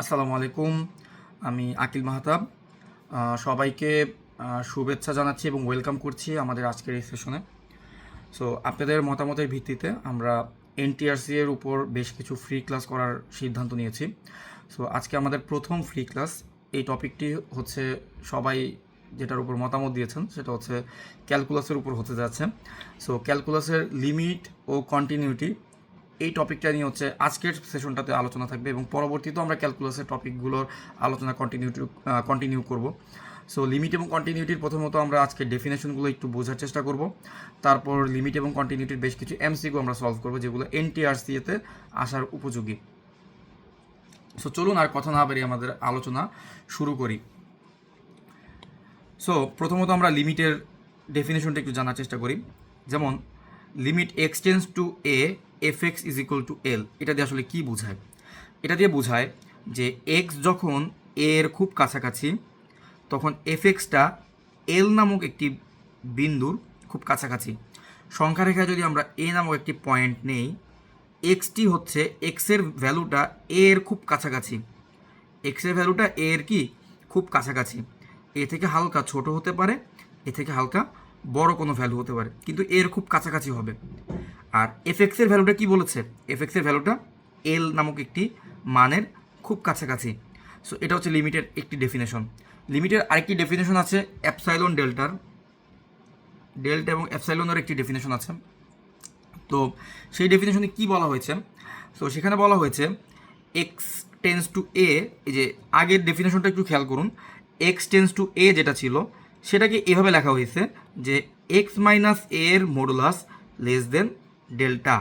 আসসালামু আলাইকুম। আমি আকিল মাহতাব। সবাইকে শুভেচ্ছা জানাচ্ছি এবং ওয়েলকাম করছি আমাদের আজকের এই সেশনে। সো আপনাদের মতামতের ভিত্তিতে আমরা এনটিআরসি এর উপর বেশ কিছু ফ্রি ক্লাস করার সিদ্ধান্ত নিয়েছি। সো আজকে আমাদের প্রথম ফ্রি ক্লাস এই টপিকটি হচ্ছে সবাই যেটার উপর মতামত দিয়েছেন, সেটা হচ্ছে ক্যালকুলাসের উপর হতে যাচ্ছে। সো ক্যালকুলাসের লিমিট ও কন্টিনিউটি এই টপিকটা নিয়ে হচ্ছে আজকের সেশনটাতে আলোচনা থাকবে এবং পরবর্তীতেও আমরা ক্যালকুলাসের টপিকগুলোর আলোচনা কন্টিনিউটি কন্টিনিউ করব। সো লিমিট এবং কন্টিনিউটির প্রথমত আমরা আজকে ডেফিনেশনগুলো একটু বোঝার চেষ্টা করব। তারপর লিমিট এবং কন্টিনিউটির বেশ কিছু এমসিকিউ আমরা সলভ করব, যেগুলো এনটিআরসিএতে আসার উপযোগী। সো চলুন আর কথা না বেরিয়ে আমাদের আলোচনা শুরু করি। সো প্রথমত আমরা লিমিটের ডেফিনেশনটা একটু জানার চেষ্টা করি। যেমন limit x tends to a f x is equal to L এটা দিয়ে আসলে কী বোঝায়? এটা দিয়ে বোঝায় যে এক্স যখন এর খুব কাছাকাছি, তখন এফ এক্সটা এল নামক একটি বিন্দুর খুব কাছাকাছি। সংখ্যা রেখায় যদি আমরা এ নামক একটি পয়েন্ট নেই এক্সটি হচ্ছে এক্সের ভ্যালুটা এর খুব কাছাকাছি। এক্সের ভ্যালুটা এর কি? খুব কাছাকাছি। এ থেকে হালকা ছোট হতে পারে এ থেকে হালকা বড় কোনো ভ্যালু হতে পারে, কিন্তু এর খুব কাছাকাছি হবে। আর এফ এক্সের ভ্যালুটা কি বলেছে? এফ এক্সের ভ্যালুটা এল নামক একটি মানের খুব কাছাকাছি। সো এটা হচ্ছে লিমিটের একটি ডেফিনেশন লিমিটের আরেকটি ডেফিনেশন আছে অ্যাপসাইলন ডেল্টার ডেল্টা এবং অ্যাপসাইলনের একটি ডেফিনেশন আছে। তো, সেই ডেফিনেশনে কি বলা হয়েছে? সো সেখানে বলা হয়েছে এক্স টেন্স টু এ এই যে আগের ডেফিনেশনটা একটু খেয়াল করুন। এক্স টেন্স টু এ যেটা ছিল, সেটাকে এভাবে লেখা হয়েছে যে এক্স মাইনাস এর modulus less than delta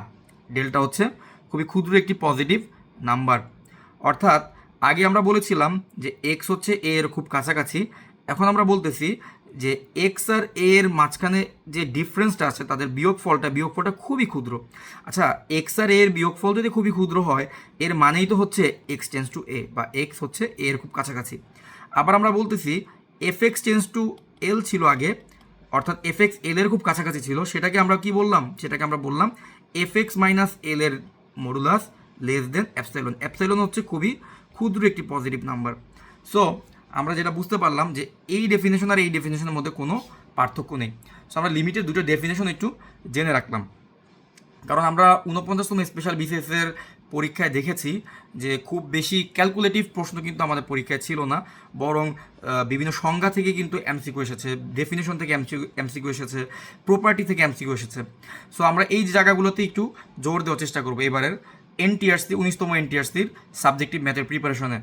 delta হচ্ছে খুবই ক্ষুদ্র একটি পজিটিভ নাম্বার অর্থাৎ আগে আমরা বলেছিলাম যে এক্স হচ্ছে এ এর খুব কাছাকাছি, এখন আমরা বলতেছি যে এক্স আর এ এর মাঝখানে যে ডিফারেন্সটা আছে, তাদের বিয়োগফলটা বিয়োগফলটা খুবই ক্ষুদ্র। আচ্ছা এক্স আর এ এর বিয়োগফল যদি খুবই ক্ষুদ্র হয়, এর মানেই তো হচ্ছে এক্স টেন্স টু এ বা এক্স হচ্ছে এ এর খুব কাছাকাছি। আবার আমরা বলতেছি f x tends to L ছিল আগে অর্থাৎ এফ এক্স এল এর খুব কাছাকাছি ছিল, সেটাকে আমরা কি বললাম? সেটাকে আমরা বললাম এফ এক্স মাইনাস এল এর modulus less than epsilon epsilon হচ্ছে খুবই ক্ষুদ্র একটি পজিটিভ নাম্বার সো আমরা যেটা বুঝতে পারলাম যে এই ডেফিনেশন আর এই ডেফিনেশনের মধ্যে কোনো পার্থক্য নেই। সো আমরা লিমিটের দুটো ডেফিনেশন একটু জেনে রাখলাম। কারণ আমরা উনপঞ্চাশতম স্পেশাল বিসিএসের পরীক্ষায় দেখেছি যে খুব বেশি ক্যালকুলেটিভ প্রশ্ন কিন্তু আমাদের পরীক্ষায় ছিল না। বরং বিভিন্ন সংজ্ঞা থেকে কিন্তু এমসিকিউ এসেছে ডেফিনেশন থেকে এমসিকিউ এসেছে প্রপার্টি থেকে এমসিকিউ এসেছে। সো আমরা এই জায়গাগুলোতে একটু জোর দেওয়ার চেষ্টা করব এবারের এনটিআরসি উনিশতম এনটিআরসির সাবজেক্টিভ ম্যাথের প্রিপারেশনে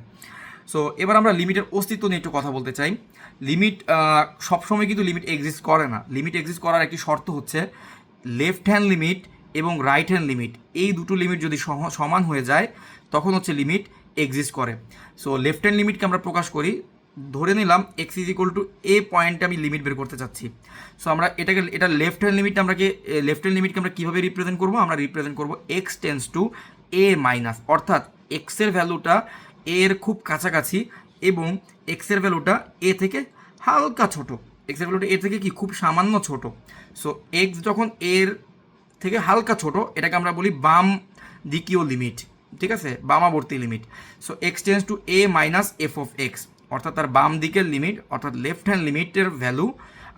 সো এবার আমরা লিমিটের অস্তিত্ব নিয়ে একটু কথা বলতে চাই। লিমিট সবসময় কিন্তু লিমিট এক্সিস্ট করে না। লিমিট এক্সিস্ট করার একটি শর্ত হচ্ছে লেফট হ্যান্ড লিমিট এবং রাইট হ্যান্ড লিমিট এই দুটো লিমিট যদি সমান হয়ে যায়, তখন হচ্ছে লিমিট এক্সিস্ট করে। সো লেফট হ্যান্ড লিমিটকে আমরা প্রকাশ করি। ধরে নিলাম x is equal to a পয়েন্টে আমি লিমিট বের করতে চাচ্ছি। সো আমরা এটাকে, এটা লেফট হ্যান্ড লিমিট আমরাকে লেফট হ্যান্ড লিমিটকে আমরা কীভাবে রিপ্রেজেন্ট করব? আমরা রিপ্রেজেন্ট করব x tends to a minus অর্থাৎ এক্সের ভ্যালুটা এর খুব কাছাকাছি এবং এক্সের ভ্যালুটা এ থেকে হালকা ছোট। এক্সের ভ্যালুটা এ থেকে কি? খুব সামান্য ছোট। সো এক্স যখন এর থেকে হালকা ছোট, এটাকে আমরা বলি বাম দিকীয় লিমিট ঠিক আছে? বামাবর্তী limit so x tends to a minus f of x অর্থাৎ তার বাম দিকের লিমিট অর্থাৎ লেফট হ্যান্ড লিমিটের value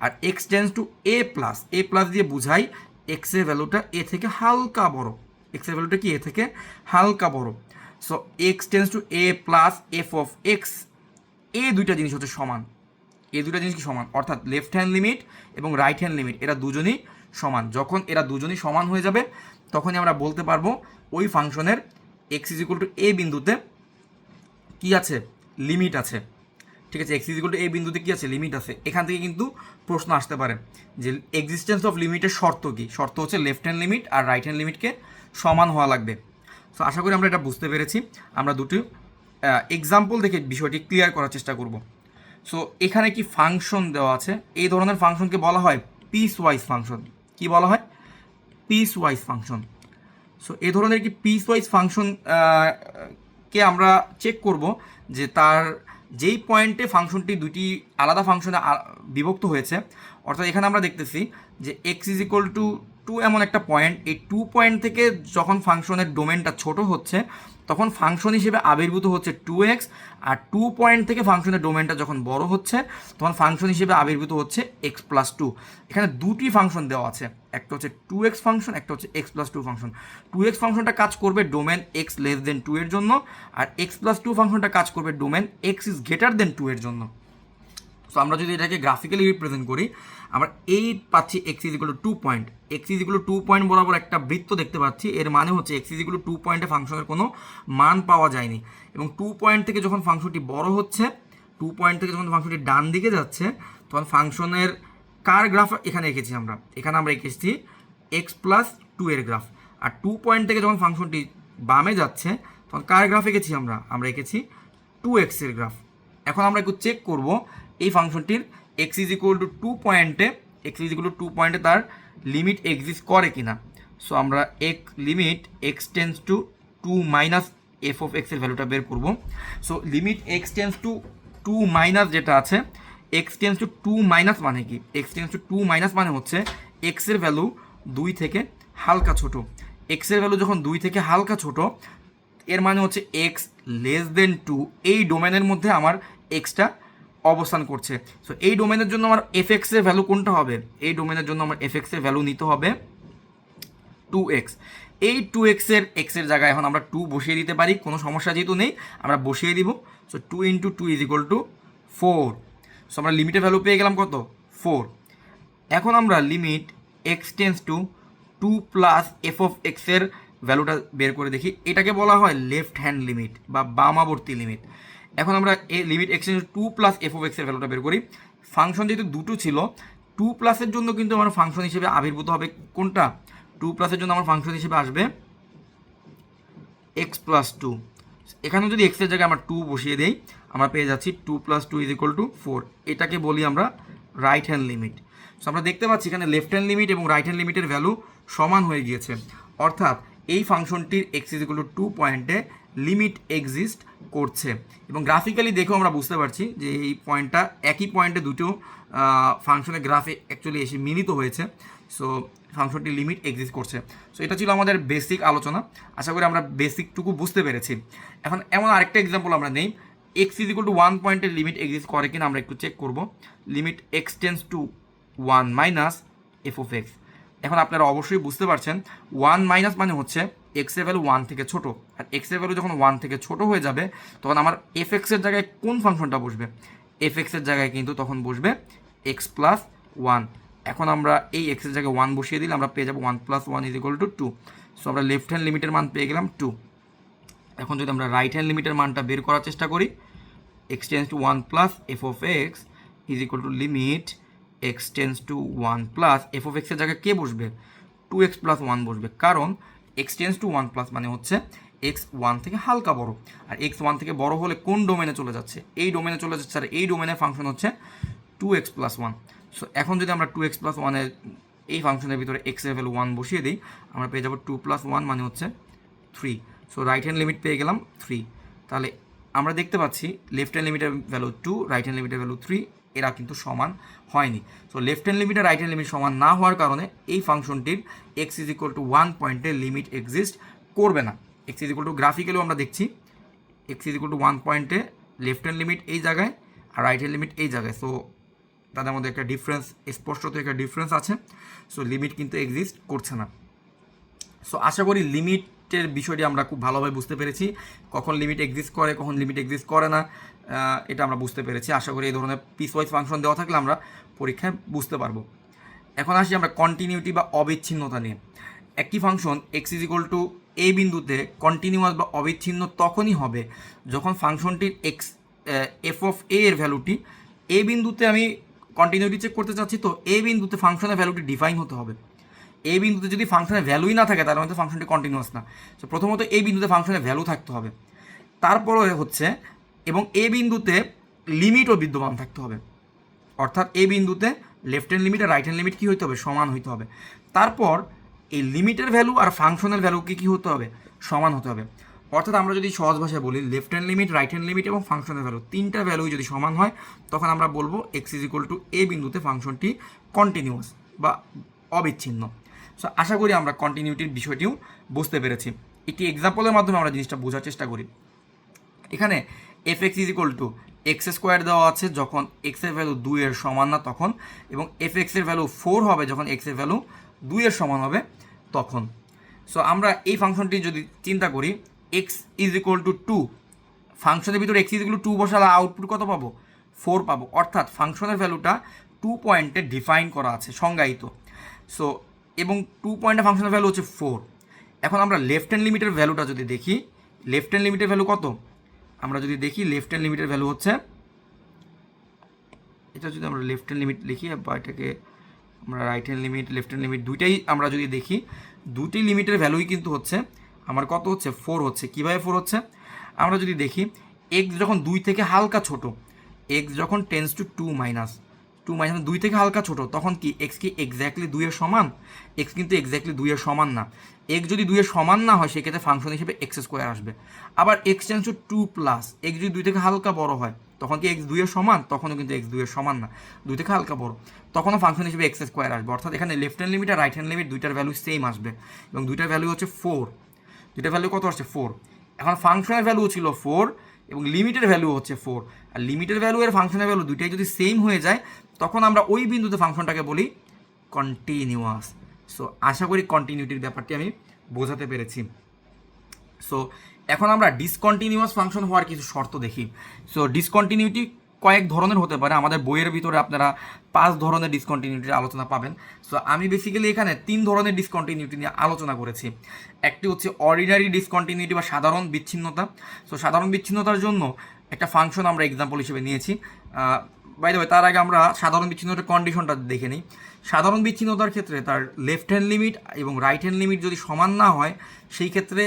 R x tends to a plus a plus দিয়ে বুঝাই এক্সের ভ্যালুটা এ থেকে হালকা বড়। এক্সের ভ্যালুটা কি? এ থেকে হালকা বড়। So x tends to a plus f of x a দুইটা জিনিস হচ্ছে সমান। এ দুইটা জিনিস কি সমান? অর্থাৎ লেফট হ্যান্ড লিমিট এবং রাইট হ্যান্ড লিমিট এরা দুজনই সমান। যখন এরা দুজনই সমান হয়ে যাবে, তখনই আমরা বলতে পারব ওই ফাংশনের x is equal to a বিন্দুতে কি আছে? লিমিট আছে। ঠিক আছে x is equal to a বিন্দুতে কি আছে? লিমিট আছে। এখান থেকে কিন্তু প্রশ্ন আসতে পারে যে এক্সিস্টেন্স অফ লিমিটের শর্ত কি? শর্ত হচ্ছে লেফট হ্যান্ড লিমিট আর রাইট হ্যান্ড লিমিটকে সমান হওয়া লাগবে। সো আশা করি আমরা এটা বুঝতে পেরেছি। আমরা দুটি এক্সাম্পল দেখে বিষয়টি ক্লিয়ার করার চেষ্টা করব। সো এখানে কি ফাংশন দেওয়া আছে? এই ধরনের ফাংশনকে বলা হয় পিস ওয়াইজ ফাংশন কি বলা হয়? পিস ওয়াইজ ফাংশন সো এ ধরনের কি পিস ওয়াইজ ফাংশন কে আমরা চেক করব যে তার যেই পয়েন্টে ফাংশনটি দুটি আলাদা ফাংশনে বিভক্ত হয়েছে, অর্থাৎ এখানে আমরা দেখতেছি যে x is equal to two এমন একটা পয়েন্ট এই টু পয়েন্ট থেকে যখন ফাংশনের ডোমেনটা ছোট হচ্ছে, তখন ফাংশন হিসেবে আবির্ভূত হচ্ছে টু এক্স আর টু পয়েন্ট থেকে ফাংশনের ডোমেনটা যখন বড় হচ্ছে, তখন ফাংশন হিসেবে আবির্ভূত হচ্ছে এক্স প্লাস টু এখানে দুটি ফাংশন দেওয়া আছে, একটা হচ্ছে টু এক্স ফাংশন একটা হচ্ছে x plus two function two x ফাংশনটা কাজ করবে domain x less than two এর জন্য, আর এক্স প্লাস টু ফাংশনটা কাজ করবে domain x is greater than two এর জন্য। সো আমরা যদি এটাকে গ্রাফিক্যালি রিপ্রেজেন্ট করি আমরা এই পাচ্ছি x is equal to point x is equal to point বরাবর একটা বৃত্ত দেখতে পাচ্ছি, এর মানে হচ্ছে এক্স ইজ ইকুয়াল টু পয়েন্টে ফাংশনের কোনো মান পাওয়া যায়নি। এবং টু পয়েন্ট থেকে যখন ফাংশনটি বড় হচ্ছে টু পয়েন্ট থেকে যখন ফাংশনটি ডান দিকে যাচ্ছে, তখন ফাংশনের কার গ্রাফ এখানে এঁকেছি আমরা। এখানে আমরা এঁকেছি এক্স প্লাস টু এর গ্রাফ। আর টু পয়েন্ট থেকে যখন ফাংশনটি বামে যাচ্ছে, তখন কার গ্রাফ এঁকেছি আমরা? আমরা এঁকেছি টু এক্সের গ্রাফ। এখন আমরা একটু চেক করব এই ফাংশনটির x is equal to two পয়েন্টে এক্স ইজ ইকুয়াল টু পয়েন্টে তার লিমিট এক্সিস্ট করে কিনা। সো আমরা এক limit x tends to two minus f of এক্সের ভ্যালুটা বের করব। So limit x tends to two minus যেটা আছে x tends to two minus মানে কি? X tends to two minus মানে হচ্ছে এক্সের ভ্যালু দুই থেকে হালকা ছোট। এক্সের ভ্যালু যখন দুই থেকে হালকা ছোট, এর মানে হচ্ছে এক্স লেস দেন টু এই ডোমেনের মধ্যে আমার এক্সটা অবস্থান করছে। সো এই ডোমেনের জন্য আমার এফ এক্সের ভ্যালু কোনটা হবে? এই ডোমেনের জন্য আমার এফ এক্সের ভ্যালু নিতে হবে টু এক্স এই টু এক্সের এক্সের জায়গায় এখন আমরা টু বসিয়ে দিতে পারি, কোনো সমস্যা যেহেতু নেই, আমরা বসিয়ে দিব। So two into two is equal to four so আমরা লিমিটের ভ্যালু পেয়ে গেলাম কত? ফোর এখন আমরা limit x tends to two plus f of এক্সের ভ্যালুটা বের করে দেখি। এটাকে বলা হয় লেফট হ্যান্ড লিমিট বা বামাবর্তী লিমিট এখন আমরা এই limit x tends two plus f of এক্সের ভ্যালুটা বের করি। ফাংশন যেহেতু দুটো ছিল টু প্লাসের জন্য কিন্তু আমার ফাংশন হিসেবে আবির্ভূত হবে কোনটা? টু প্লাসের জন্য আমার ফাংশন হিসেবে আসবে এক্স প্লাস টু এখানে যদি এক্সের জায়গায় আমরা টু বসিয়ে দেই, আমরা পেয়ে যাচ্ছি two plus two is equal to four এটাকে বলি আমরা রাইট হ্যান্ড লিমিট সো আমরা দেখতে পাচ্ছি এখানে লেফট হ্যান্ড লিমিট এবং রাইট হ্যান্ড লিমিটের ভ্যালু সমান হয়ে গিয়েছে। অর্থাৎ এই ফাংশনটির x is equal to two পয়েন্টে লিমিট এক্সিস্ট করছে। এবং গ্রাফিক্যালি দেখেও আমরা বুঝতে পারছি যে এই পয়েন্টটা একই পয়েন্টে দুটো ফাংশনের গ্রাফে অ্যাকচুয়ালি এসে মিলিত হয়েছে। সো ফাংশনটি লিমিট এক্সিস্ট করছে। সো এটা ছিল আমাদের বেসিক আলোচনা। আশা করি আমরা বেসিকটুকু বুঝতে পেরেছি। এখন এমন আরেকটা এক্সাম্পল আমরা নেই। X is equal to one পয়েন্টের লিমিট এক্সিস্ট করে কিনা আমরা একটু চেক করব। Limit x to one minus f of x এখন আপনারা অবশ্যই বুঝতে পারছেন। ওয়ান মাইনাস মানে হচ্ছে এক্সের ভ্যালু ওয়ান থেকে ছোট। আর এক্সের ভ্যালু যখন ওয়ান থেকে ছোট হয়ে যাবে, তখন আমার এফ এক্সের জায়গায় কোন ফাংশনটা বসবে? এফ এক্সের জায়গায় কিন্তু তখন বসবে এক্স প্লাস ওয়ান এখন আমরা এই এক্সের জায়গায় ওয়ান বসিয়ে দিলে আমরা পেয়ে যাব one plus one is equal to two so আমরা লেফট হ্যান্ড লিমিটের মান পেয়ে গেলাম টু এখন যদি আমরা রাইট হ্যান্ড লিমিটের মানটা বের করার চেষ্টা করি x tends to one plus f of x is equal to limit x tends to one plus f of এক্সের জায়গায় কে বসবে? টু এক্স প্লাস ওয়ান বসবে। কারণ x tends to one plus মানে হচ্ছে এক্স ওয়ান থেকে হালকা বড়। আর এক্স ওয়ান থেকে বড় হলে কোন ডোমেনে চলে যাচ্ছে? এই ডোমেনে চলে যাচ্ছে আর এই ডোমেনের ফাংশন হচ্ছে two x plus one so এখন যদি আমরা টু এক্স প্লাস ওয়ানের এই ফাংশনের ভিতরে এক্সের ভ্যালু ওয়ান বসিয়ে দিই, আমরা পেয়ে যাব টু প্লাস ওয়ান মানে হচ্ছে three so right hand limit পেয়ে গেলাম থ্রি তাহলে আমরা দেখতে পাচ্ছি লেফট হ্যান্ড লিমিটের ভ্যালু টু রাইট হ্যান্ড লিমিটের ভ্যালু থ্রি এরা কিন্তু সমান হয়নি। সো লেফট হ্যান্ড লিমিট আর রাইট হ্যান্ড লিমিট সমান না হওয়ার কারণে এই ফাংশনটির x is equal to one পয়েন্টে লিমিট এক্সিস্ট করবে না। এক্স ইজ ইকুয়াল টু গ্রাফিক্যালিও আমরা দেখছি। X is equal to one পয়েন্টে লেফট হ্যান্ড লিমিট এই জায়গায় আর রাইট হ্যান্ড লিমিট এই জায়গায়। সো তাদের মধ্যে একটা ডিফারেন্স স্পষ্টত একটা ডিফারেন্স আছে। সো লিমিট কিন্তু এক্সিস্ট করছে না। সো আশা করি লিমিটের বিষয়টি আমরা খুব ভালোভাবে বুঝতে পেরেছি। কখন লিমিট এক্সিস্ট করে, কখন লিমিট এক্সিস্ট করে না এটা আমরা বুঝতে পেরেছি। আশা করি এই ধরনের পিস ওয়াইজ ফাংশন দেওয়া থাকলে আমরা পরীক্ষায় বুঝতে পারব। এখন আসি আমরা কন্টিনিউটি বা অবিচ্ছিন্নতা নিয়ে। একটি function x is equal to a বিন্দুতে কন্টিনিউয়াস বা অবিচ্ছিন্ন তখনই হবে যখন ফাংশনটির এক্স এফ অফ এ এর ভ্যালুটি এ বিন্দুতে আমি কন্টিনিউটি চেক করতে চাচ্ছি, তো এ বিন্দুতে ফাংশনের ভ্যালুটি ডিফাইন হতে হবে। এই বিন্দুতে যদি ফাংশনের ভ্যালুই না থাকে তার মধ্যে ফাংশনটি কন্টিনিউয়াস না। তো প্রথমত এই বিন্দুতে ফাংশনের ভ্যালু থাকতে হবে। তারপরে হচ্ছে, এবং এ বিন্দুতে লিমিটও বিদ্যমান থাকতে হবে। অর্থাৎ এই বিন্দুতে লেফট হ্যান্ড লিমিট আর রাইট হ্যান্ড লিমিট কী হতে হবে? সমান হইতে হবে। তারপর এই লিমিটের ভ্যালু আর ফাংশনের ভ্যালু কি কী হতে হবে? সমান হতে হবে। অর্থাৎ আমরা যদি সহজ ভাষায় বলি left hand limit right hand limit এবং ফাংশনের ভ্যালু তিনটা ভ্যালু যদি সমান হয়, তখন আমরা বলব x is equal to a বিন্দুতে ফাংশনটি কন্টিনিউয়াস বা অবিচ্ছিন্ন। সো আশা করি আমরা কন্টিনিউটির বিষয়টিও বুঝতে পেরেছি। একটি এক্সাম্পলের মাধ্যমে আমরা জিনিসটা বোঝার চেষ্টা করি। এখানে f x is equal to x square দেওয়া আছে, যখন এক্সের ভ্যালু দুইয়ের সমান না তখন, এবং এফ এক্সের ভ্যালু ফোর হবে যখন এক্সের ভ্যালু দুইয়ের সমান হবে তখন। সো আমরা এই ফাংশনটি যদি চিন্তা করি x is equal to two ফাংশনের ভিতরে এক্স ইজ ইকুয়াল টু বসালে আউটপুট কত পাবো? ফোর পাবো। অর্থাৎ ফাংশনের ভ্যালুটা টু পয়েন্টে ডিফাইন করা আছে, সংজ্ঞায়িত। সো এবং টু পয়েন্টে ফাংশনের ভ্যালু হচ্ছে ফোর এখন আমরা লেফট হ্যান্ড লিমিটের ভ্যালুটা যদি দেখি লেফট হ্যান্ড লিমিটের ভ্যালু কত? আমরা যদি দেখি লেফট হ্যান্ড লিমিটের ভ্যালু হচ্ছে, এটা যদি আমরা লেফট হ্যান্ড লিমিট লিখি, বা এটাকে আমরা right hand limit left hand limit দুইটাই আমরা যদি দেখি, দুটি লিমিটের ভ্যালুই কিন্তু হচ্ছে, আমার কত হচ্ছে? ফোর হচ্ছে। কীভাবে ফোর হচ্ছে? আমরা যদি দেখি এক্স যখন দুই থেকে হালকা ছোট এক্স যখন tends to two minus two minus দুই থেকে হালকা ছোট, তখন কি এক্স কি এক্স্যাক্টলি দুইয়ের সমান? এক্স কিন্তু এক্স্যাক্টলি দুইয়ের সমান না। এক্স যদি দুইয়ের সমান না হয়, সেক্ষেত্রে ফাংশন হিসেবে এক্স স্কোয়ার আসবে। আবার x tends to two plus x যদি দুই থেকে হালকা বড় হয়, তখন কি এক্স দুইয়ের সমান? তখনও কিন্তু এক্স দুইয়ের সমান না, দুই থেকে হালকা বড়। তখনও ফাংশন হিসেবে এক্স স্কোয়ার আসবে। অর্থাৎ এখানে লেফট হ্যান্ড লিমিট আর রাইট হ্যান্ড লিমিট দুইটার ভ্যালু সেম আসবে। এবং দুইটার ভ্যালু হচ্ছে ফোর দুইটার ভ্যালু কত আসছে? ফোর এখন ফাংশনের ভ্যালু ছিল ফোর এবং লিমিটের ভ্যালু হচ্ছে ফোর আর লিমিটের ভ্যালু এর ফাংশনের ভ্যালু দুইটাই যদি সেম হয়ে যায়, তখন আমরা ওই বিন্দুতে ফাংশনটাকে বলি কন্টিনিউয়াস সো আশা করি কন্টিনিউটির ব্যাপারটি আমি বোঝাতে পেরেছি। সো এখন আমরা ডিসকন্টিনিউয়াস ফাংশন হওয়ার কিছু শর্ত দেখি। সো ডিসকন্টিনিউটি কয়েক ধরনের হতে পারে। আমাদের বইয়ের ভিতরে আপনারা পাঁচ ধরনের ডিসকন্টিনিউটির আলোচনা পাবেন। সো আমি বেসিক্যালি এখানে তিন ধরনের ডিসকন্টিনিউটি নিয়ে আলোচনা করেছি। একটি হচ্ছে অর্ডিনারি ডিসকন্টিনিউটি বা সাধারণ বিচ্ছিন্নতা। সো সাধারণ বিচ্ছিন্নতার জন্য একটা ফাংশন আমরা এক্সাম্পল হিসেবে নিয়েছি। বাইরে তার আগে আমরা সাধারণ বিচ্ছিন্নতার কন্ডিশনটা দেখে নিই। সাধারণ বিচ্ছিন্নতার ক্ষেত্রে তার লেফট হ্যান্ড লিমিট এবং রাইট হ্যান্ড লিমিট যদি সমান না হয়, সেই ক্ষেত্রে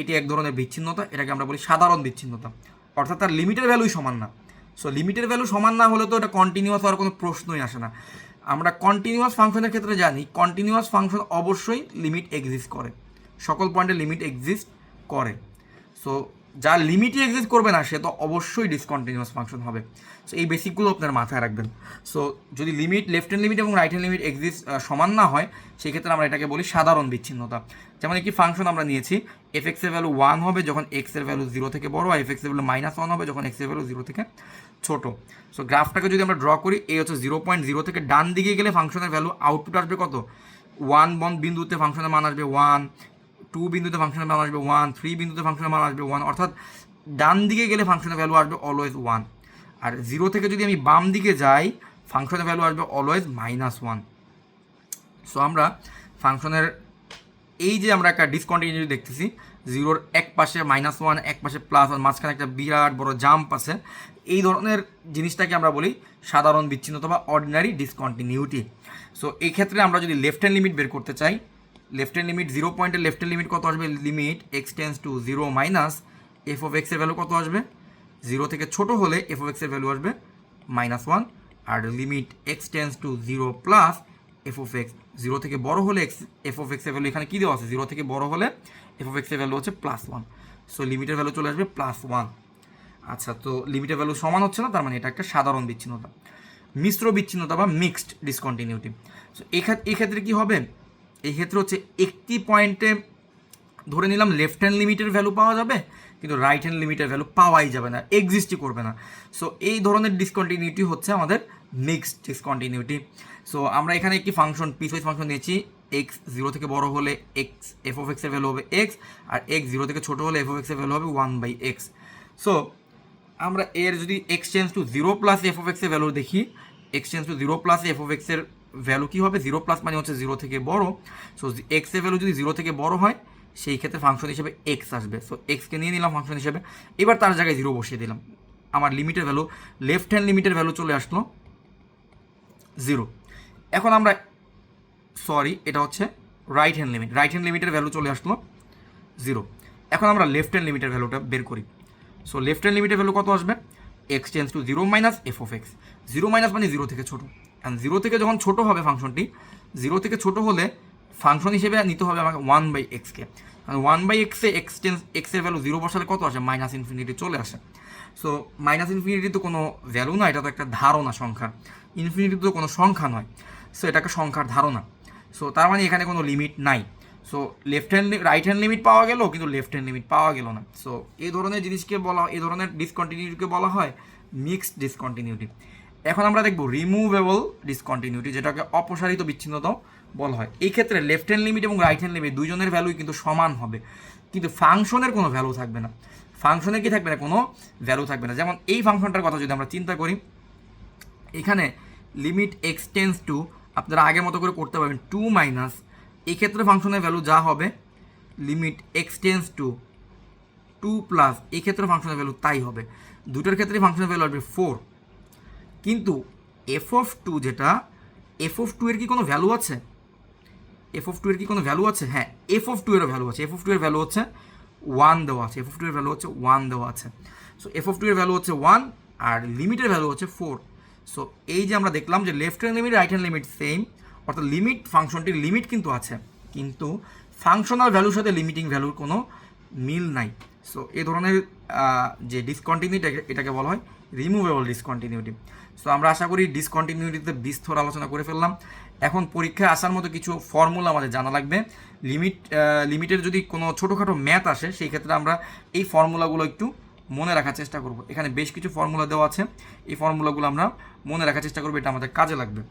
এটি এক ধরনের বিচ্ছিন্নতা, এটাকে আমরা বলি সাধারণ বিচ্ছিন্নতা। অর্থাৎ তার লিমিটের ভ্যালুই সমান না। সো লিমিটের ভ্যালু সমান না হলে তো এটা কন্টিনিউয়াস হওয়ার কোনো প্রশ্নই আসে না। আমরা কন্টিনিউয়াস ফাংশনের ক্ষেত্রে জানি কন্টিনিউয়াস ফাংশন অবশ্যই লিমিট এক্সিস্ট করে। সকল পয়েন্টে লিমিট এক্সিস্ট করে। সো যার লিমিটই এক্সিস্ট করবে না, সে তো অবশ্যই ডিসকন্টিনিউয়াস ফাংশন হবে। সো এই বেসিকগুলো আপনার মাথায় রাখবেন। সো যদি লিমিট লেফট হ্যান্ড লিমিট এবং রাইট হ্যান্ড লিমিট এক্সিস্ট সমান না হয়, সেক্ষেত্রে আমরা এটাকে বলি সাধারণ বিচ্ছিন্নতা। যেমন একটি ফাংশন আমরা নিয়েছি এফ এক্সের ভ্যালু ওয়ান হবে যখন এক্সের ভ্যালু জিরো থেকে বড়, আর এফ এক্সের ভ্যালু মাইনাস ওয়ান হবে যখন এক্সের ভ্যালু জিরো থেকে ছোট। সো গ্রাফটাকে যদি আমরা ড্র করি, এই হচ্ছে জিরো পয়েন্ট জিরো থেকে ডান দিকে গেলে ফাংশনের ভ্যালু আউটপুট আসবে কত? ওয়ান বন বিন্দুতে ফাংশনের মান আসবে ওয়ান টু বিন্দুতে ফাংশনের মান আসবে ওয়ান থ্রি বিন্দুতে ফাংশনের মান আসবে ওয়ান অর্থাৎ ডান দিকে গেলে ফাংশনের ভ্যালু আসবে অলওয়েজ ওয়ান আর জিরো থেকে যদি আমি বাম দিকে যাই ফাংশনের ভ্যালু আসবে অলওয়েজ মাইনাস ওয়ান সো আমরা ফাংশনের এই যে আমরা একটা ডিসকন্টিনিউটি দেখতেছি জিরোর এক পাশে মাইনাস ওয়ান এক পাশে প্লাস আর মাঝখানে একটা বিরাট বড় জাম্প আছে, এই ধরনের জিনিসটাকে আমরা বলি সাধারণ বিচ্ছিন্নতা বা অর্ডিনারি ডিসকন্টিনিউটি সো এই ক্ষেত্রে আমরা যদি লেফট হ্যান্ড লিমিট বের করতে চাই লেফট হ্যান্ড লিমিট জিরো পয়েন্টের লেফট হ্যান্ড লিমিট কত আসবে? Limit x tends to zero minus f of এক্সের ভ্যালু কত আসবে? জিরো থেকে ছোট হলে এফ অফ এক্সের ভ্যালু আসবে minus one R limit x tends to zero plus f of x zero থেকে বড় হলে এক্স এফ অফ এক্সের ভ্যালু এখানে কী দেওয়া আছে? জিরো থেকে বড় হলে এফ অফ এক্সের ভ্যালু হচ্ছে প্লাস ওয়ান সো লিমিটের ভ্যালু চলে আসবে প্লাস ওয়ান আচ্ছা তো লিমিটের ভ্যালু সমান হচ্ছে না, তার মানে এটা একটা সাধারণ বিচ্ছিন্নতা। মিশ্র বিচ্ছিন্নতা বা মিক্সড ডিসকন্টিনিউটি সো এই ক্ষেত্রে কী হবে? এই ক্ষেত্রে হচ্ছে একটি পয়েন্টে ধরে নিলাম লেফট হ্যান্ড লিমিটের ভ্যালু পাওয়া যাবে, কিন্তু রাইট হ্যান্ড লিমিটের ভ্যালু পাওয়াই যাবে না এক্সিস্টই করবে না। সো এই ধরনের ডিসকন্টিনিউটি হচ্ছে আমাদের মিক্সড ডিসকন্টিনিউটি সো আমরা এখানে একটি ফাংশন পিস পিসওয়াইজ ফাংশন দিয়েছি এক্স জিরো থেকে বড় হলে এক্স এফ অফ এক্সের ভ্যালু হবে এক্স আর এক্স জিরো থেকে ছোটো হলে এফ অফ এক্সের ভ্যালু হবে ওয়ান বাই এক্স সো আমরা এর যদি x tends to zero plus f of এক্সের ভ্যালু দেখি x tends to zero plus f of এক্সের ভ্যালু কী হবে? জিরো প্লাস মানে হচ্ছে জিরো থেকে বড়। সো এক্সের ভ্যালু যদি জিরো থেকে বড় হয়, সেই ক্ষেত্রে ফাংশন হিসেবে এক্স আসবে। সো এক্সকে নিয়ে নিলাম ফাংশন হিসেবে। এবার তার জায়গায় জিরো বসিয়ে দিলাম। আমার লিমিটের ভ্যালু লেফট হ্যান্ড লিমিটের ভ্যালু চলে আসলো জিরো এখন আমরা সরি এটা হচ্ছে right hand limit right hand লিমিটের ভ্যালু চলে আসলো জিরো এখন আমরা লেফট হ্যান্ড লিমিটের ভ্যালুটা বের করি। সো লেফট হ্যান্ড লিমিটের ভ্যালু কত আসবে? X tends to zero minus f of x zero minus মানে জিরো থেকে ছোটো। জিরো থেকে যখন ছোটো হবে ফাংশনটি জিরো থেকে ছোটো হলে ফাংশন হিসেবে নিতে হবে আমাকে ওয়ান বাই এক্সকে ওয়ান বাই এক্সে এক্সটেন্স এক্সের ভ্যালু জিরো বসালে কত আসে? মাইনাস ইনফিনিটি চলে আসে। সো মাইনাস ইনফিনিটি তো কোনো ভ্যালু না, এটা তো একটা ধারণা সংখ্যা। ইনফিনিটি তো কোনো সংখ্যা নয়। সো এটা একটা সংখ্যার ধারণা। সো তার মানে এখানে কোনো লিমিট নাই। So left hand right hand limit পাওয়া গেল, কিন্তু লেফট হ্যান্ড লিমিট পাওয়া গেল না। সো এই ধরনের জিনিসকে বলা এই ধরনের ডিসকন্টিনিউটিকে বলা হয় মিক্সড ডিসকন্টিনিউটি এখন আমরা দেখব রিমুভেবল ডিসকন্টিনিউটি যেটাকে অপসারিত বিচ্ছিন্নতাও বলা হয়। এই ক্ষেত্রে লেফট হ্যান্ড লিমিট এবং রাইট হ্যান্ড লিমিট দুইজনের ভ্যালুই কিন্তু সমান হবে। কিন্তু ফাংশনের কোনো ভ্যালু থাকবে না। ফাংশনের কি থাকবে না? কোনো ভ্যালু থাকবে না। যেমন এই ফাংশনটার কথা যদি আমরা চিন্তা করি, এখানে লিমিট এক্সটেন্স টু আপনারা আগের মতো করে করতে পারবেন টু মাইনাস এই ক্ষেত্রে ফাংশনের ভ্যালু যা হবে limit x tends to two plus এই ক্ষেত্রে ফাংশনের ভ্যালু তাই হবে। দুটোর ক্ষেত্রে ফাংশনের ভ্যালু আসবে ফোর কিন্তু এফ অফ টু যেটা এফ অফ টু এর কি কোনো ভ্যালু আছে? এফ অফ টু এর কি কোনো ভ্যালু আছে? হ্যাঁ এফ অফ টু এরও ভ্যালু আছে। এফ অফ টু এর ভ্যালু হচ্ছে ওয়ান দেওয়া আছে। এফ অফ টু এর ভ্যালু হচ্ছে ওয়ান দেওয়া আছে। সো এফ অফ টু এর ভ্যালু হচ্ছে ওয়ান আর লিমিটের ভ্যালু হচ্ছে ফোর সো এই যে আমরা দেখলাম যে left hand limit right hand limit same অর্থাৎ লিমিট ফাংশনটির লিমিট কিন্তু আছে। কিন্তু ফাংশনাল ভ্যালুর সাথে লিমিটিং ভ্যালুর কোনো মিল নাই। সো এ ধরনের যে ডিসকন্টিনিউটি এটাকে বলা হয় রিমুভেবল ডিসকন্টিনিউটি সো আমরা আশা করি ডিসকন্টিনিউটিতে বিস্তর আলোচনা করে ফেললাম। এখন পরীক্ষায় আসার মতো কিছু ফর্মুলা আমাদের জানা লাগবে। লিমিট লিমিটের যদি কোনো ছোটোখাটো ম্যাথ আসে, সেই ক্ষেত্রে আমরা এই ফর্মুলাগুলো একটু মনে রাখার চেষ্টা করব। এখানে বেশ কিছু ফর্মুলা দেওয়া আছে। এই ফর্মুলাগুলো আমরা মনে রাখার চেষ্টা করব, এটা আমাদের কাজে লাগবে।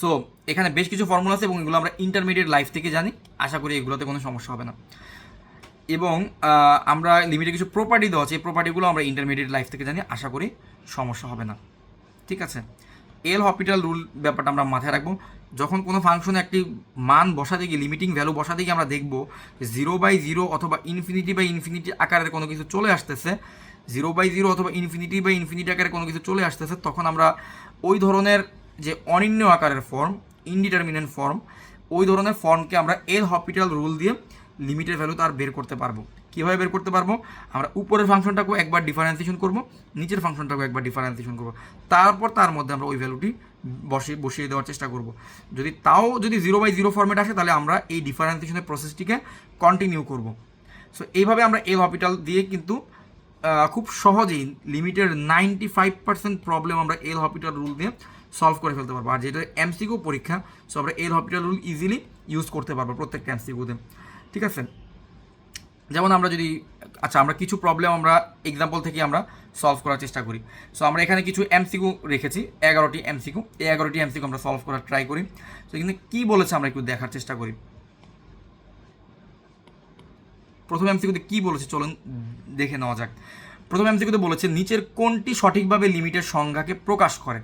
সো এখানে বেশ কিছু ফর্মুলা আছে এবং এগুলো আমরা ইন্টারমিডিয়েট লাইফ থেকে জানি। আশা করি এগুলোতে কোনো সমস্যা হবে না। এবং আমরা লিমিটে কিছু প্রপার্টি দেওয়া আছে। এই প্রপার্টিগুলো আমরা ইন্টারমিডিয়েট লাইফ থেকে জানি। আশা করি সমস্যা হবে না। ঠিক আছে? এল হপিটাল রুল ব্যাপারটা আমরা মাথায় রাখব। যখন কোনো ফাংশনে একটি মান বসাতে গিয়ে, লিমিটিং ভ্যালু বসাতে গিয়ে আমরা দেখব, জিরো বাই জিরো অথবা ইনফিনিটি বাই ইনফিনিটি আকারের কোনো কিছু চলে আসতেছে, জিরো বাই জিরো অথবা ইনফিনিটি বাই ইনফিনিটি আকারে কোনো কিছু চলে আসতেছে, তখন আমরা ওই ধরনের যে অনিন্য আকারের ফর্ম ইনডিটারমিনেন্ট ফর্ম ওই ধরনের ফর্মকে আমরা এল হপিটাল রুল দিয়ে লিমিটের ভ্যালু তার বের করতে পারব। কীভাবে বের করতে পারব? আমরা উপরের ফাংশনটাকেও একবার ডিফারেন্সিয়েশন করব, নিচের ফাংশনটাকেও একবার ডিফারেন্সিয়েশন করব। তারপর তার মধ্যে আমরা ওই ভ্যালুটি বসিয়ে বসিয়ে দেওয়ার চেষ্টা করব। যদি তাও যদি জিরো বাই জিরো ফর্মেট আসে, তাহলে আমরা এই ডিফারেন্সিয়েশনের প্রসেসটিকে কন্টিনিউ করব। সো এইভাবে আমরা এল হপিটাল দিয়ে কিন্তু খুব সহজেই লিমিটের নাইনটি ফাইভ পার্সেন্ট প্রবলেম আমরা এল হপিটাল রুল দিয়ে সলভ করে ফেলতে পারব। আর যেটা এমসিকিউ পরীক্ষা সো আমরা L'Hopital rule easily use করতে পারব প্রত্যেকটা এমসিকিউতে ঠিক আছে? যেমন আমরা যদি আচ্ছা আমরা কিছু প্রবলেম আমরা এক্সাম্পল থেকে আমরা সলভ করার চেষ্টা করি। সো আমরা এখানে কিছু এমসিকিউ রেখেছি, এগারোটি এমসিকিউ এই এগারোটি এমসিকিউ আমরা সলভ করার ট্রাই করি। তো এখানে কী বলেছে আমরা একটু দেখার চেষ্টা করি। প্রথম এমসিকিউতে কী বলেছে, চলুন দেখে নেওয়া যাক। প্রথম এমসিকিউতে বলেছে, নিচের কোনটি সঠিকভাবে লিমিটের সংজ্ঞাকে প্রকাশ করে?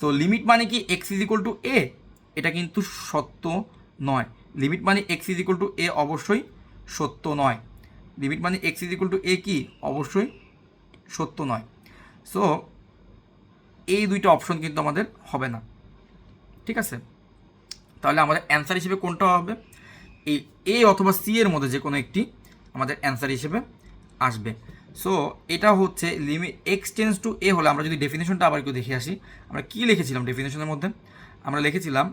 তো লিমিট মানে কি x is equal to a এটা কিন্তু সত্য নয়। লিমিট মানে x is equal to a অবশ্যই সত্য নয়। লিমিট মানে x is equal to a কি? অবশ্যই সত্য নয়। সো এই দুইটা অপশন কিন্তু আমাদের হবে না। ঠিক আছে? তাহলে আমাদের অ্যান্সার হিসেবে কোনটা হবে? এই এ অথবা সি এর মধ্যে যে কোনো একটি আমাদের অ্যান্সার হিসেবে আসবে। সো এটা হচ্ছে লিমিট এক্সটেন্স টু এ হলে আমরা যদি ডেফিনেশনটা আবার একটু দেখে আসি, আমরা কী লিখেছিলাম ডেফিনেশনের মধ্যে? আমরা লিখেছিলাম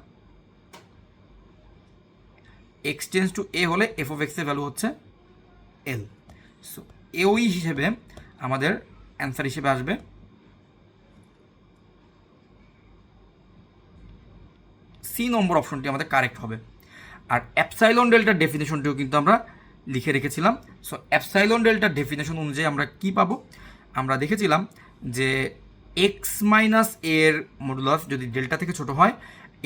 এক্সটেন্স টু এ হলে এফ অফ এক্সের ভ্যালু হচ্ছে এল সো এওই হিসেবে আমাদের অ্যান্সার হিসেবে আসবে সি নম্বর অপশনটি আমাদের কারেক্ট হবে। আর অ্যাপসাইলন ডেল্টার ডেফিনেশনটিও কিন্তু আমরা লিখে রেখেছিলাম। সো অ্যাপসাইলন ডেল্টার ডেফিনেশন অনুযায়ী আমরা কি পাবো? আমরা দেখেছিলাম যে এক্স মাইনাস এর মডুলাস যদি ডেল্টা থেকে ছোট হয়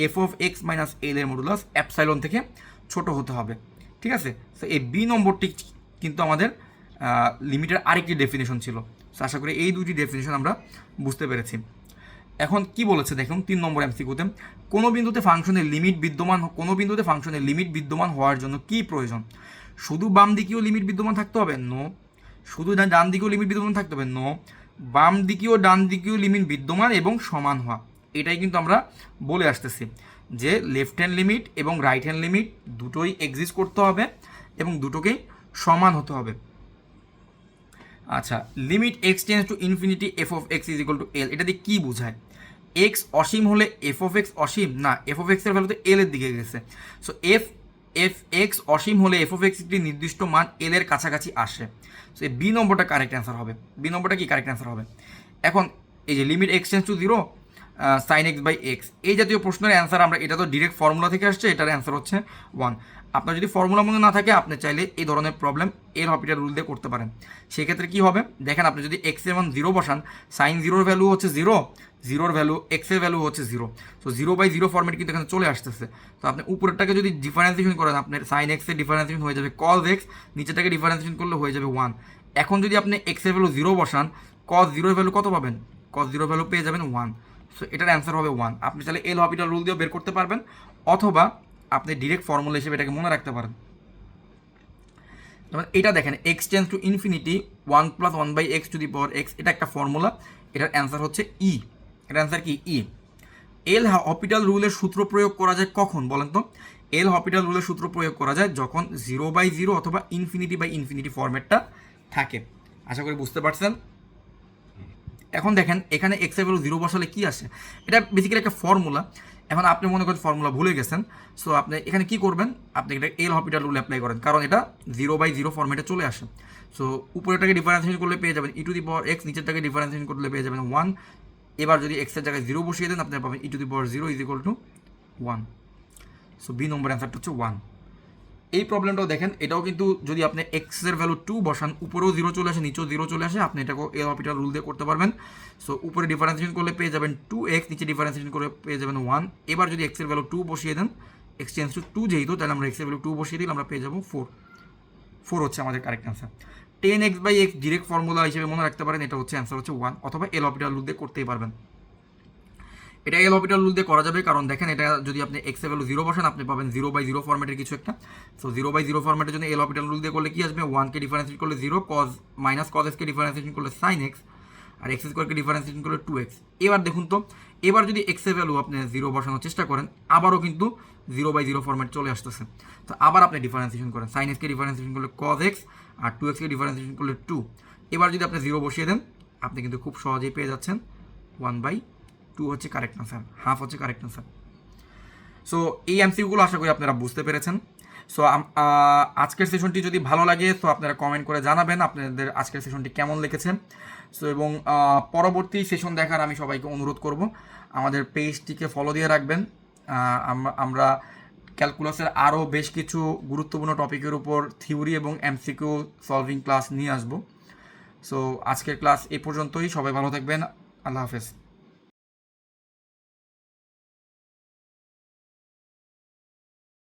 f of x minus l এর মডুলাস অ্যাপসাইলন থেকে ছোট হতে হবে। ঠিক আছে? তো এই বি নম্বরটি কিন্তু আমাদের লিমিটের আরেকটি ডেফিনেশন ছিল। তো আশা করি এই দুটি ডেফিনেশন আমরা বুঝতে পেরেছি। এখন কি বলেছে দেখুন, তিন নম্বর এমসিকিউতে কোনো বিন্দুতে ফাংশনের লিমিট বিদ্যমান কোনো বিন্দুতে ফাংশনের লিমিট বিদ্যমান হওয়ার জন্য কি প্রয়োজন? শুধু বাম দিকেও লিমিট বিদ্যমান থাকতে হবে? নো শুধু ডান দিকেও লিমিট বিদ্যমান থাকতে হবে? নো বাম দিকেও ডান দিকেও লিমিট বিদ্যমান এবং সমান হওয়া। এটাই কিন্তু আমরা বলে আসতেছি যে লেফট হ্যান্ড লিমিট এবং রাইট হ্যান্ড লিমিট দুটোই এক্সিস্ট করতে হবে এবং দুটোকেই সমান হতে হবে। আচ্ছা limit x tends to infinity f of x is equal to l এটা দিয়ে কী বোঝায়? এক্স অসীম হলে এফ অফ এক্স অসীম? না এফ অফ এক্সের ভ্যালু তো এল এর দিকে গেছে। সো এফ এফ এক্স অসীম হলে এফ অফ এক্স একটি নির্দিষ্ট মান এল এর কাছাকাছি আসে। সো বি নম্বরটা কারেক্ট অ্যান্সার হবে। বি নম্বরটা কি কারেক্ট অ্যান্সার হবে? এখন, এই যে limit x tends to zero sine x by x এই জাতীয় প্রশ্নের অ্যান্সার আমরা, এটা তো ডিরেক্ট ফর্মুলা থেকে আসছে, এটার অ্যান্সার হচ্ছে ওয়ান আপনার যদি ফর্মুলা মনে না থাকে, আপনি চাইলে এই ধরনের প্রবলেম এর হপিটাল রুল দিয়ে করতে পারেন। সেক্ষেত্রে কি হবে? দেখেন, আপনি যদি এক্সের মান জিরো বসান সাইন জিরোর ভ্যালু হচ্ছে জিরো জিরোর ভ্যালু এক্সের ভ্যালু হচ্ছে জিরো তো জিরো বাই জিরো ফর্মেট কিন্তু এখানে চলে আসতেছে। তো আপনি উপরেরটাকে যদি ডিফারেন্সিয়েশন করেন আপনার সাইন এক্সের ডিফারেন্সিয়েশন হয়ে যাবে কজ এক্স নিচেটাকে ডিফারেন্সিয়েশন করলে হয়ে যাবে ওয়ান এখন যদি আপনি এক্সের ভ্যালু জিরো বসান কজ জিরোর ভ্যালু কত পাবেন? কজ জিরো ভ্যালু পেয়ে যাবেন ওয়ান সো এটার অ্যান্সার হবে ওয়ান আপনি চাইলে এল হপিটাল রুল দিয়েও বের করতে পারবেন, অথবা আপনি ডিরেক্ট ফর্মুলা হিসেবে এটাকে মনে রাখতে পারেন। যেমন এটা দেখেন x tends to infinity one plus one by x to the power x এটা একটা ফর্মুলা এটার অ্যান্সার হচ্ছে ই এটার অ্যান্সার কি? ই এল হপিটাল রুলের সূত্র প্রয়োগ করা যায় কখন বলেন তো? এল হপিটাল রুলের সূত্র প্রয়োগ করা যায় যখন জিরো বাই জিরো অথবা ইনফিনিটি বাই ইনফিনিটি ফর্মেটটা থাকে। আশা করি বুঝতে পারছেন? এখন দেখেন, এখানে এক্স ভ্যালু জিরো বসালে কি আসে? এটা বেসিক্যালি একটা ফর্মুলা এখন আপনি মনে করেন ফর্মুলা ভুলে গেছেন সো আপনি এখানে কি করবেন? আপনি এটা এল হপিটাল রুল অ্যাপ্লাই করেন, কারণ এটা জিরো বাই জিরো ফর্মেটে চলে আসে। সো উপরেটাকে ডিফারেন্সিয়েশন করলে পেয়ে যাবেন ইটু দি পাওয়ার এক্স নিচেরটাকে ডিফারেন্সিয়েশন করলে পেয়ে যাবেন ওয়ান এবার যদি এক্সের জায়গায় জিরো বসিয়ে দেন, আপনি পাবেন e to the power zero is equal to one so b number অ্যান্সারটা হচ্ছে ওয়ান এই প্রবলেমটাও দেখেন, এটাও কিন্তু যদি আপনি এক্সের ভ্যালু টু বসান, উপরেও জিরো চলে আসে, নিচেও জিরো চলে আসে, আপনি এটাকে এল হপিটাল রুল দিয়ে করতে পারবেন। সো উপরে ডিফারেন্সিয়েশন করলে পেয়ে যাবেন টু এক্স নিচে ডিফারেন্সিয়েশন করে পেয়ে যাবেন ওয়ান এবার যদি এক্সের ভ্যালু টু বসিয়ে দেন এক্সচেঞ্জ টু টু যেহেতু, তাহলে আমরা এক্সের ভ্যালু টু বসিয়ে দিলে আমরা পেয়ে যাব ফোর ফোর হচ্ছে আমাদের correct answer tan x by x direct formula হিসেবে মনে রাখতে পারেন, এটা হচ্ছে অ্যান্সার হচ্ছে ওয়ান অথবা এল হপিটাল রুল দিয়ে করতেই পারবেন। এটা এল হপিটাল রুল দিয়ে করা যাবে, কারণ দেখেন এটা যদি আপনি এক্স ভ্যালু জিরো বসেন, আপনি পাবেন জিরো বাই জিরো ফর্মেটের কিছু একটা। সো জিরো বাই জিরো ফর্মেটের জন্য এল হপিটাল রুল দিয়ে করলে কি আসবে? ওয়ানকে ডিফারেন্সিয়েট করলে জিরো কজ মাইনাস কজ এক্সকে ডিফারেন্সিয়েশন করলে সাইন এক্স আর এক্স স্কোয়ারকে ডিফারেন্সিয়েশন করলে টু এক্স এবার দেখুন তো, এবার যদি এক্সের ভ্যালু আপনি জিরো বসানোর চেষ্টা করেন, আবারও কিন্তু জিরো বাই জিরো ফর্মেট চলে আসতেছে। তো আবার আপনি ডিফারেন্সিয়েশন করেন সাইন এক্সকে ডিফারেন্সিয়েশন করলে কজ এক্স আর টু এক্সকে ডিফারেন্সিয়েশন করলে টু এবার যদি আপনি জিরো বসিয়ে দেন, আপনি কিন্তু খুব সহজেই পেয়ে যাচ্ছেন ওয়ান বাই টু হচ্ছে কারেক্ট আনসার হাফ হচ্ছে কারেক্ট আনসার সো এই এমসিগুলো আশা করি আপনারা বুঝতে পেরেছেন। সো আজকের সেশনটি যদি ভালো লাগে, তো আপনারা কমেন্ট করে জানাবেন আপনাদের আজকের সেশনটি কেমন লেগেছে। সো এবং পরবর্তী সেশন দেখার আমি সবাইকে অনুরোধ করব। আমাদের পেজটিকে ফলো দিয়ে রাখবেন। আমরা ক্যালকুলাসের আরও বেশ কিছু গুরুত্বপূর্ণ টপিকের উপর থিওরি এবং এমসিকিউ সলভিং ক্লাস নিয়ে আসব। সো আজকের ক্লাস এ পর্যন্তই। সবাই ভালো থাকবেন। আল্লাহ হাফেজ।